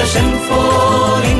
Hashem for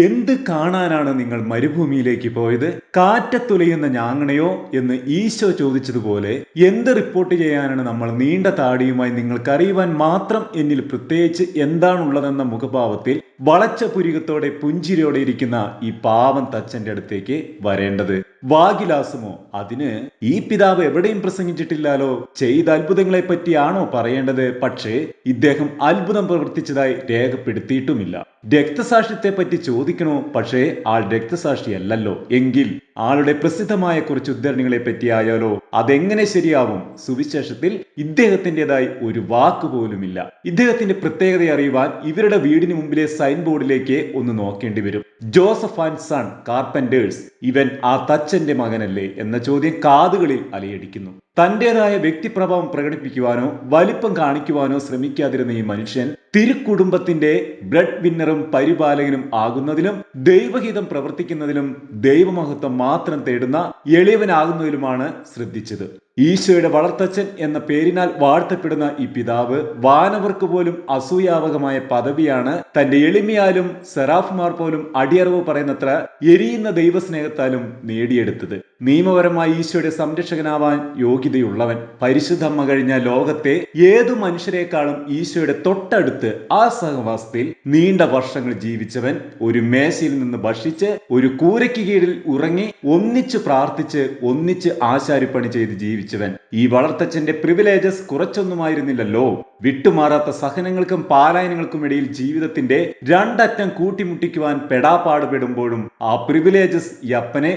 എന്ത് കാണാനാണ് നിങ്ങൾ മരുഭൂമിയിലേക്ക് പോയത്? കാറ്റത്തുലയുന്ന ഞാങ്ങണയോ? എന്ന് ഈശോ ചോദിച്ചതുപോലെ എന്ത് റിപ്പോർട്ട് ചെയ്യാനാണ് നമ്മൾ നീണ്ട താടിയുമായി നിങ്ങൾക്കറിയുവാൻ മാത്രം എന്നിൽ പ്രത്യേകിച്ച് എന്താണുള്ളതെന്ന മുഖഭാവത്തിൽ വളച്ച പുരികത്തോടെ പുഞ്ചിരിയോടെ ഇരിക്കുന്ന ഈ പാവം തച്ചന്റെ അടുത്തേക്ക് വരേണ്ടത്. വാഗിലാസമോ അതിന് ഈ പിതാവ് എവിടെയും പ്രസംഗിച്ചിട്ടില്ലാലോ? ചെയ്ത അത്ഭുതങ്ങളെ പറ്റിയാണോ പറയേണ്ടത്? പക്ഷേ ഇദ്ദേഹം അത്ഭുതം പ്രവർത്തിച്ചതായി രേഖപ്പെടുത്തിയിട്ടുമില്ല. രക്തസാക്ഷിത്തെ പറ്റി ചോദിക്കണോ? പക്ഷേ ആൾ രക്തസാക്ഷിയല്ലല്ലോ. എങ്കിൽ ആളുടെ പ്രസിദ്ധമായ കുറച്ച് ഉദ്ധരണികളെ പറ്റിയായാലോ അതെങ്ങനെ ശരിയാവും? സുവിശേഷത്തിൽ ഇദ്ദേഹത്തിന്റെതായി ഒരു വാക്ക് പോലുമില്ല. ഇദ്ദേഹത്തിന്റെ പ്രത്യേകത അറിയുവാൻ ഇവരുടെ വീടിന് മുമ്പിലെ സൈൻ ബോർഡിലേക്ക് ഒന്ന് നോക്കേണ്ടി വരും. ജോസഫ് ആൻഡ് സൺ കാർപ്പന്റേഴ്സ് ഇവൻ ആ തച്ചന്റെ മകനല്ലേ എന്ന ചോദ്യം കാതുകളിൽ അലയടിക്കുന്നു. തന്റേതായ വ്യക്തിപ്രഭാവം പ്രകടിപ്പിക്കുവാനോ വലിപ്പം കാണിക്കുവാനോ ശ്രമിക്കാതിരുന്ന ഈ മനുഷ്യൻ തിരുക്കുടുംബത്തിന്റെ ബ്ലഡ് വിന്നറും പരിപാലകനും ആകുന്നതിലും ദൈവഹിതം പ്രവർത്തിക്കുന്നതിലും ദൈവമഹത്വം മാത്രം തേടുന്ന എളിയവനാകുന്നതിലുമാണ് ശ്രദ്ധിച്ചത്. ഈശോയുടെ വളർത്തച്ഛൻ എന്ന പേരിനാൽ വാഴ്ത്തപ്പെടുന്ന ഈ പിതാവ് വാനവർക്ക് പോലും അസൂയാവകമായ പദവിയാണ്. തന്റെ എളിമയാലും സെറാഫ്മാർ പോലും അടിയറവ് പറയുന്നത്ര എരിയുന്ന ദൈവസ്നേഹത്താലും നേടിയെടുത്തത്. നിയമപരമായി ഈശോയുടെ സംരക്ഷകനാവാൻ യോഗ്യതയുള്ളവൻ. പരിശുദ്ധമ്മ കഴിഞ്ഞ ലോകത്തെ ഏതു മനുഷ്യരെക്കാളും ഈശോയുടെ തൊട്ടടുത്ത് ആ സഹവാസത്തിൽ നീണ്ട വർഷങ്ങൾ ജീവിച്ചവൻ ഒരു മേശയിൽ നിന്ന് ഭക്ഷിച്ച് ഒരു കൂരയ്ക്ക് കീഴിൽ ഉറങ്ങി ഒന്നിച്ച് പ്രാർത്ഥിച്ച് ഒന്നിച്ച് ആശാരിപ്പണി ചെയ്ത് ജീവിച്ചവൻ. ഈ വളർത്തച്ഛന്റെ പ്രിവിലേജസ് കുറച്ചൊന്നുമായിരുന്നില്ലല്ലോ. വിട്ടുമാറാത്ത സഹനങ്ങൾക്കും പാലായനങ്ങൾക്കും ഇടയിൽ ജീവിതത്തിന്റെ രണ്ടറ്റം കൂട്ടിമുട്ടിക്കുവാൻ പെടാപ്പാടുപെടുമ്പോഴും ആ പ്രിവിലേജസ് ഈ അപ്പനെ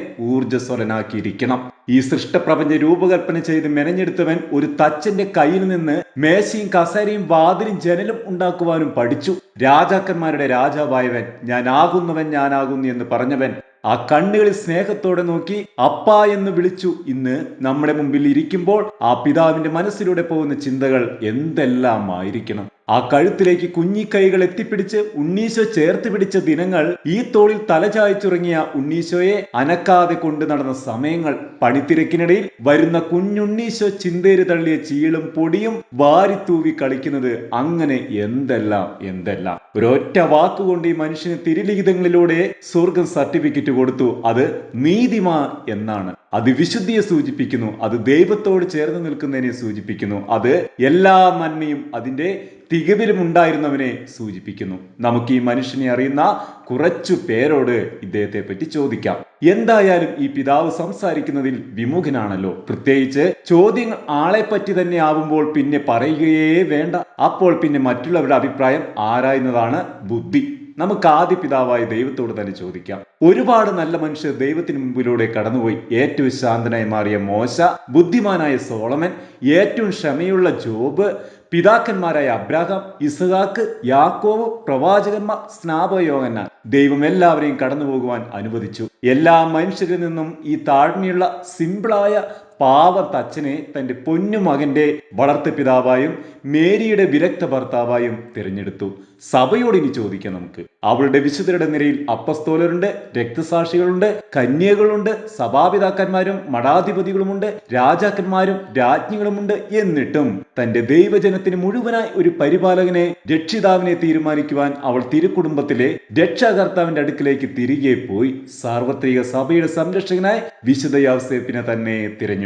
ഈ സൃഷ്ടപ്രപഞ്ച രൂപകൽപ്പന ചെയ്ത് മെനഞ്ഞെടുത്തവൻ ഒരു തച്ചന്റെ കയ്യിൽ നിന്ന് മേശയും കസേരയും വാതിലും ജനലും ഉണ്ടാക്കുവാനും പഠിച്ചു. രാജാക്കന്മാരുടെ രാജാവായവൻ ഞാനാകുന്നവൻ ഞാനാകുന്നു എന്ന് പറഞ്ഞവൻ ആ കണ്ണുകളിൽ സ്നേഹത്തോടെ നോക്കി അപ്പ എന്ന് വിളിച്ചു. ഇന്ന് നമ്മുടെ മുമ്പിൽ ഇരിക്കുമ്പോൾ ആ പിതാവിന്റെ മനസ്സിലൂടെ പോകുന്ന ചിന്തകൾ എന്തെല്ലാം ആയിരിക്കണം ആ കഴുത്തിലേക്ക് കുഞ്ഞിക്കൈകൾ എത്തിപ്പിടിച്ച് ഉണ്ണീശോ ചേർത്ത് പിടിച്ച ദിനങ്ങൾ ഈ തോളിൽ തലചായ്ച്ചുറങ്ങിയ ഉണ്ണീശോയെ അനക്കാതെ കൊണ്ട് നടന്ന സമയങ്ങൾ പണിത്തിരക്കിനിടയിൽ വരുന്ന കുഞ്ഞുണ്ണീശോ ചിന്തേരി തള്ളിയ ചീളും പൊടിയും വാരിത്തൂവി കളിക്കുന്നത് അങ്ങനെ എന്തെല്ലാം എന്തെല്ലാം? ഒരൊറ്റ വാക്കുകൊണ്ട് ഈ മനുഷ്യന് തിരുലിഖിതങ്ങളിലൂടെ സ്വർഗം സർട്ടിഫിക്കറ്റ് കൊടുത്തു. അത് നീതിമാ എന്നാണ്. അത് വിശുദ്ധിയെ സൂചിപ്പിക്കുന്നു. അത് ദൈവത്തോട് ചേർന്ന് നിൽക്കുന്നതിനെ സൂചിപ്പിക്കുന്നു. അത് എല്ലാ നന്മയും അതിന്റെ തികവിലും ഉണ്ടായിരുന്നവനെ സൂചിപ്പിക്കുന്നു. നമുക്ക് ഈ മനുഷ്യനെ അറിയുന്ന കുറച്ചു പേരോട് ഇദ്ദേഹത്തെ പറ്റി ചോദിക്കാം. എന്തായാലും ഈ പിതാവ് സംസാരിക്കുന്നതിൽ വിമുഖനാണല്ലോ. പ്രത്യേകിച്ച് ചോദ്യങ്ങൾ ആളെ പറ്റി തന്നെ ആവുമ്പോൾ പിന്നെ പറയുകയേ വേണ്ട. അപ്പോൾ പിന്നെ മറ്റുള്ളവരുടെ അഭിപ്രായം ആരായുന്നതാണ് ബുദ്ധി. നമുക്ക് ആദ്യ പിതാവായ ദൈവത്തോട് തന്നെ ചോദിക്കാം. ഒരുപാട് നല്ല മനുഷ്യർ ദൈവത്തിന് മുമ്പിലൂടെ കടന്നുപോയി. ഏറ്റവും ശാന്തനായി മാറിയ മോശ ബുദ്ധിമാനായ സോളമൻ ഏറ്റവും ക്ഷമയുള്ള ജോബ് പിതാക്കന്മാരായ അബ്രാഹാം ഇസഹാക്ക് യാക്കോവ് പ്രവാചകന്മാർ സ്നാപകയോഗന്മാർ ദൈവം എല്ലാവരെയും കടന്നു പോകുവാൻ അനുവദിച്ചു. എല്ലാ മനുഷ്യരിൽ നിന്നും ഈ താഴ്മയുള്ള സിമ്പിളായ പാവ തച്ചനെ തന്റെ പൊന്നു മകന്റെ വളർത്തു പിതാവായും മേരിയുടെ വിരക്ത ഭർത്താവായും തിരഞ്ഞെടുത്തു. സഭയോട് ഇനി ചോദിക്കാം നമുക്ക്. അവളുടെ വിശുദ്ധരുടെ നിരയിൽ അപ്പസ്തോലരുണ്ട് രക്തസാക്ഷികളുണ്ട് കന്യകളുണ്ട് സഭാപിതാക്കന്മാരും മഠാധിപതികളുമുണ്ട് രാജാക്കന്മാരും രാജ്ഞികളുമുണ്ട് എന്നിട്ടും തന്റെ ദൈവജനത്തിന് മുഴുവനായി ഒരു പരിപാലകനെ രക്ഷിതാവിനെ തീരുമാനിക്കുവാൻ അവൾ തിരുക്കുടുംബത്തിലെ രക്ഷാകർത്താവിന്റെ അടുക്കിലേക്ക് തിരികെ പോയി. സാർവത്രിക സഭയുടെ സംരക്ഷകനായി വിശുദ്ധ യൗസേപ്പിനെ തന്നെ തിരഞ്ഞെടുത്തു.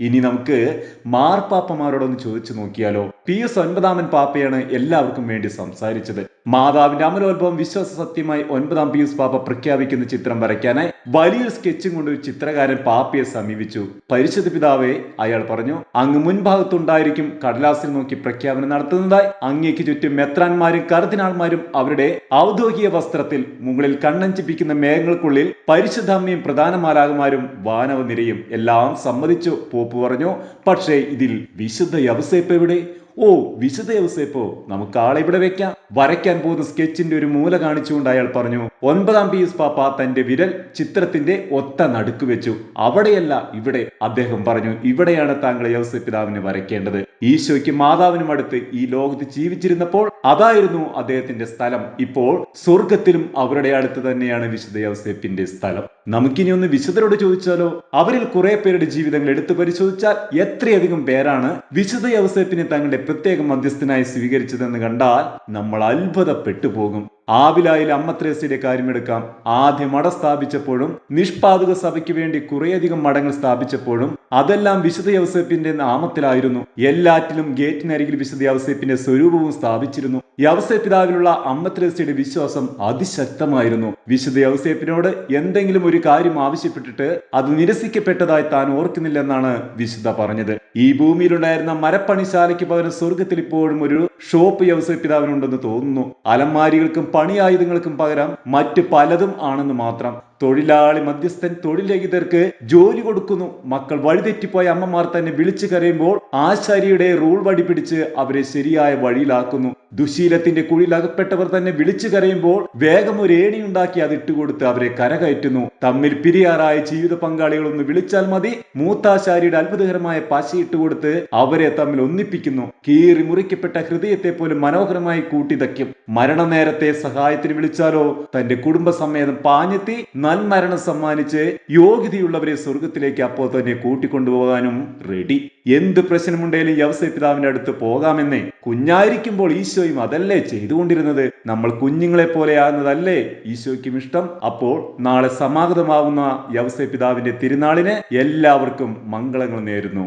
ഇനി നമുക്ക് മാർപ്പാപ്പമാരോടൊന്ന് ചോദിച്ചു നോക്കിയാലോ? പി എസ് ഒൻപതാമൻ പാപ്പയാണ് എല്ലാവർക്കും വേണ്ടി സംസാരിച്ചത്. മാതാവിന്റെ അമലോത്ഭവം വിശ്വാസ സത്യമായി ഒൻപതാം പിയൂസ് പാപ്പ പ്രഖ്യാപിക്കുന്ന ചിത്രം വരയ്ക്കാനായി വലിയൊരു സ്കെച്ചും കൊണ്ട് ഒരു ചിത്രകാരൻ പാപ്പയെ സമീപിച്ചു. പരിശുദ്ധ പിതാവെ അയാൾ പറഞ്ഞു അങ്ങ് മുൻഭാഗത്തുണ്ടായിരിക്കും കടലാസിൽ നോക്കി പ്രഖ്യാപനം നടത്തുന്നതായി. അങ്ങേക്ക് ചുറ്റും മെത്രാന്മാരും കർദിനാൾമാരും അവരുടെ ഔദ്യോഗിക വസ്ത്രത്തിൽ മുകളിൽ കണ്ണഞ്ചിപ്പിക്കുന്ന മേഘങ്ങൾക്കുള്ളിൽ പരിശുദ്ധാമ്മയും പ്രധാനമാരാകുമാരും വാനവ നിരയും എല്ലാം സമ്മതിച്ചു. പോപ്പ് പറഞ്ഞു പക്ഷേ ഇതിൽ വിശുദ്ധ യവസേപ്പ് എവിടെ? ഓ വിശുദ്ധ യവസേപ്പോ നമുക്ക് ആളെ ഇവിടെ വെക്കാം. വരയ്ക്കാൻ പോകുന്ന സ്കെച്ചിന്റെ ഒരു മൂല കാണിച്ചുകൊണ്ട് അയാൾ പറഞ്ഞു ഒൻപതാം പീസ് പാപ്പ തന്റെ വിരൽ ചിത്രത്തിന്റെ ഒത്ത നടുക്ക് വെച്ചു. അവിടെയല്ല ഇവിടെ അദ്ദേഹം പറഞ്ഞു ഇവിടെയാണ് താങ്കൾ യവസ പിതാവിനെ വരയ്ക്കേണ്ടത്. ഈശോയ്ക്ക് മാതാവിനും അടുത്ത് ഈ ലോകത്ത് ജീവിച്ചിരുന്നപ്പോൾ അതായിരുന്നു അദ്ദേഹത്തിന്റെ സ്ഥലം. ഇപ്പോൾ സ്വർഗത്തിലും അവരുടെ അടുത്ത് തന്നെയാണ് വിശുദ്ധ യൗസേപ്പിന്റെ സ്ഥലം. നമുക്കിനി ഒന്ന് വിശുദ്ധരോട് ചോദിച്ചാലോ? അവരിൽ കുറെ പേരുടെ ജീവിതങ്ങൾ എടുത്തു പരിശോധിച്ചാൽ എത്രയധികം പേരാണ് വിശുദ്ധ യൗസേപ്പിനെ തങ്ങളുടെ പ്രത്യേക മധ്യസ്ഥനായി സ്വീകരിച്ചതെന്ന് കണ്ടാൽ നമ്മൾ അത്ഭുതപ്പെട്ടു പോകും. ആവിലായിൽ അമ്മത്രേസ്യയുടെ കാര്യമെടുക്കാം. ആദ്യം മട സ്ഥാപിച്ചപ്പോഴും നിഷ്പാതക സഭയ്ക്ക് വേണ്ടി കുറേയധികം മടങ്ങൾ സ്ഥാപിച്ചപ്പോഴും അതെല്ലാം വിശുദ്ധ യവസേപ്പിന്റെ നാമത്തിലായിരുന്നു. എല്ലാറ്റിലും ഗേറ്റിനരികിൽ വിശുദ്ധ യവസേപ്പിന്റെ സ്വരൂപവും സ്ഥാപിച്ചിരുന്നു. യവസേ പിതാവിലുള്ള അമ്മത്രേസ്യയുടെ വിശ്വാസം അതിശക്തമായിരുന്നു. വിശുദ്ധ യവസേപ്പിനോട് എന്തെങ്കിലും ഒരു കാര്യം ആവശ്യപ്പെട്ടിട്ട് അത് നിരസിക്കപ്പെട്ടതായി താൻ ഓർക്കുന്നില്ലെന്നാണ് വിശുദ്ധ പറഞ്ഞത്. ഈ ഭൂമിയിലുണ്ടായിരുന്ന മരപ്പണിശാലയ്ക്ക് പകരം സ്വർഗത്തിൽ ഇപ്പോഴും ഒരു ഷോപ്പ് യവസേ പിതാവിനുണ്ടെന്ന് തോന്നുന്നു. അലമാരികൾക്കും പണിയായുധങ്ങൾക്കും പകരം മറ്റ് പലതും ആണെന്ന് മാത്രം. തൊഴിലാളി മധ്യസ്ഥൻ തൊഴിലഹിതർക്ക് ജോലി കൊടുക്കുന്നു. മക്കൾ വഴിതെറ്റിപ്പോയ അമ്മമാർ തന്നെ വിളിച്ചു കരയുമ്പോൾ ആശാരിയുടെ റൂൾ വടി പിടിച്ച് അവരെ ശരിയായ വഴിയിലാക്കുന്നു. ദുശീലത്തിന്റെ കുഴിയിലകപ്പെട്ടവർ തന്നെ വിളിച്ചു കരയുമ്പോൾ വേഗം ഒരു ഏണി ഉണ്ടാക്കി അത് ഇട്ടുകൊടുത്ത് അവരെ കരകയറ്റുന്നു. തമ്മിൽ പിരിയാറായ ജീവിത പങ്കാളികളൊന്ന് വിളിച്ചാൽ മതി. മൂത്താശാരിയുടെ അത്ഭുതകരമായ പശയിട്ട് ഇട്ടുകൊടുത്ത് അവരെ തമ്മിൽ ഒന്നിപ്പിക്കുന്നു. കീറി മുറിക്കപ്പെട്ട ഹൃദയത്തെ പോലും മനോഹരമായി കൂട്ടിതയ്ക്കും. മരണനേരത്തെ സഹായത്തിന് വിളിച്ചാലോ? തന്റെ കുടുംബസമേതം പാഞ്ഞെത്തി നന്മരണം സമ്മാനിച്ച് യോഗ്യതയുള്ളവരെ സ്വർഗത്തിലേക്ക് അപ്പോൾ തന്നെ കൂട്ടിക്കൊണ്ടുപോകാനും റെഡി എന്ത് പ്രശ്നമുണ്ടെങ്കിലും യവസ പിതാവിന്റെ അടുത്ത് പോകാമെന്നേ കുഞ്ഞായിരിക്കുമ്പോൾ ഈശോയും അതല്ലേ ചെയ്തുകൊണ്ടിരുന്നത്? നമ്മൾ കുഞ്ഞുങ്ങളെ പോലെയാകുന്നതല്ലേ ഈശോയ്ക്കും ഇഷ്ടം. അപ്പോൾ നാളെ സമാഗതമാവുന്ന യവസ പിതാവിന്റെ തിരുനാളിന് എല്ലാവർക്കും മംഗളങ്ങൾ നേരുന്നു.